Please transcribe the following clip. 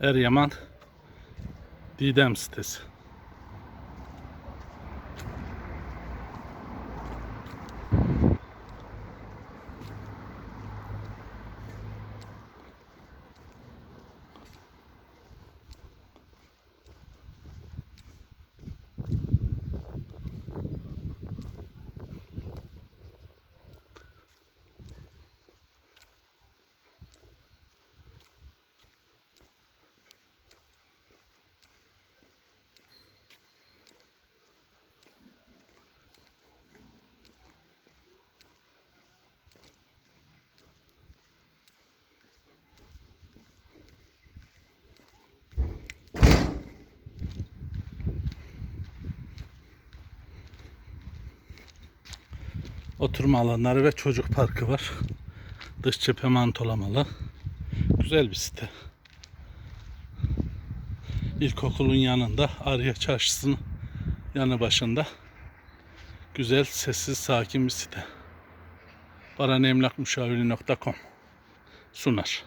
Eryaman Didem sitesi. Oturma alanları ve çocuk parkı var. Dış cephe mantolamalı. Güzel bir site. İlkokulun yanında Arya Çarşısı'nın yanı başında. Güzel, sessiz, sakin bir site. Baranemlakmüşaviri.com sunar.